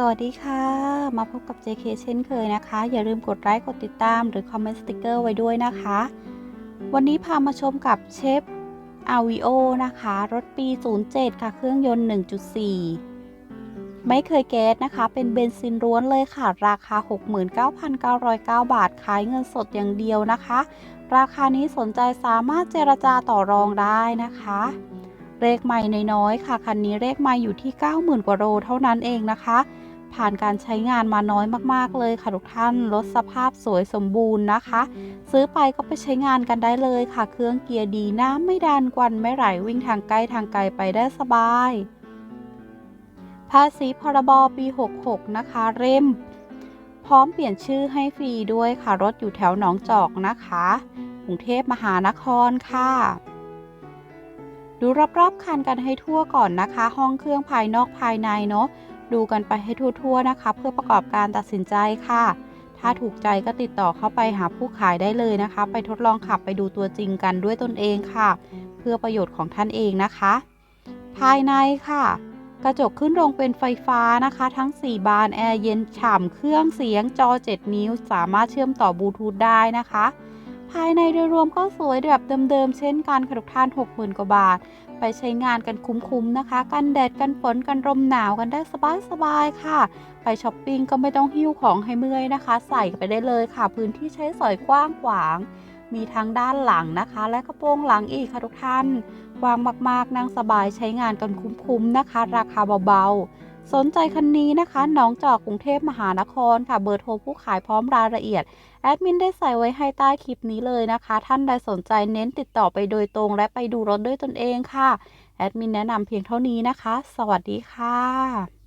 สวัสดีค่ะ มาพบกับ JK เช่นเคยนะคะ อย่าลืมกดไลค์กดติดตามหรือคอมเมนต์สติกเกอร์ไว้ด้วยนะคะ วันนี้พามาชมกับเชฟ a v i o นะคะ รถปี 07 ค่ะ เครื่องยนต์ 1.4 ไม่เคยแก๊สนะคะ เป็นเบนซินล้วนเลยค่ะ ราคา 69,909 บาท ขายเงินสดอย่างเดียวนะคะ ราคานี้สนใจสามารถเจรจาต่อรองได้นะคะเลขใหม่น้อยๆค่ะ คันนี้เลขใหม่อยู่ที่ 90,000 กว่าโลเท่านั้นเองนะคะ ผ่านการใช้งานมาน้อยมากๆเลยค่ะทุกท่านรถสภาพสวยสมบูรณ์นะคะ ซื้อไปก็ไปใช้งานกันได้เลยค่ะ เครื่องเกียร์ดีน้ำไม่ดันกวันไม่ไหลวิ่งทางใกล้ทางไกลไปได้สบายภาษีพรบปี 66 นะคะ เร่ม พร้อมเปลี่ยนชื่อให้ฟรีด้วยค่ะ รถอยู่แถวหนองจอกนะคะกรุงเทพมหานครค่ะ ดูรอบๆคันกันให้ทั่วก่อนนะคะ ห้องเครื่องภายนอกภายในเนาะ ดูกันไปให้ทั่วๆนะคะ เพื่อประกอบการตัดสินใจค่ะ ถ้าถูกใจก็ติดต่อเข้าไปหาผู้ขายได้เลยนะคะ ไปทดลองขับไปดูตัวจริงกันด้วยตนเองค่ะ เพื่อประโยชน์ของท่านเองนะคะ ภายในค่ะ กระจกขึ้นลงเป็นไฟฟ้านะคะ ทั้ง 4 บานแอร์เย็นฉ่ำเครื่องเสียงจอ 7 นิ้ว สามารถเชื่อมต่อบลูทูธได้นะคะ ภายในโดยรวมก็สวยแบบเดิมๆ เช่นกันค่ะทุกท่าน 60,000 กว่าบาท ไปใช้งานกันคุ้มๆนะคะ กันแดดกันฝนกันลมหนาวกันได้สบายๆค่ะ ไปช้อปปิ้งก็ไม่ต้องหิ้วของให้เมื่อยนะคะ ใส่ไปได้เลยค่ะ พื้นที่ใช้สอยกว้างขวาง มีทั้งด้านหลังนะคะ และกระโปรงหลังอีกค่ะทุกท่านกว้างมากๆนั่งสบายใช้งานกันคุ้มๆนะคะ ราคาเบาๆ สนใจคันนี้นะคะหน้องจอกกรุงเทพมหานครค่ะเบอร์โทรผู้ขายพร้อมรายละเอียด แอดมินได้ใส่ไว้ให้ใต้คลิปนี้เลยนะคะ ท่านใดสนใจเน้นติดต่อไปโดยตรงและไปดูรถด้วยตนเองค่ะ แอดมินแนะนำเพียงเท่านี้นะคะ สวัสดีค่ะ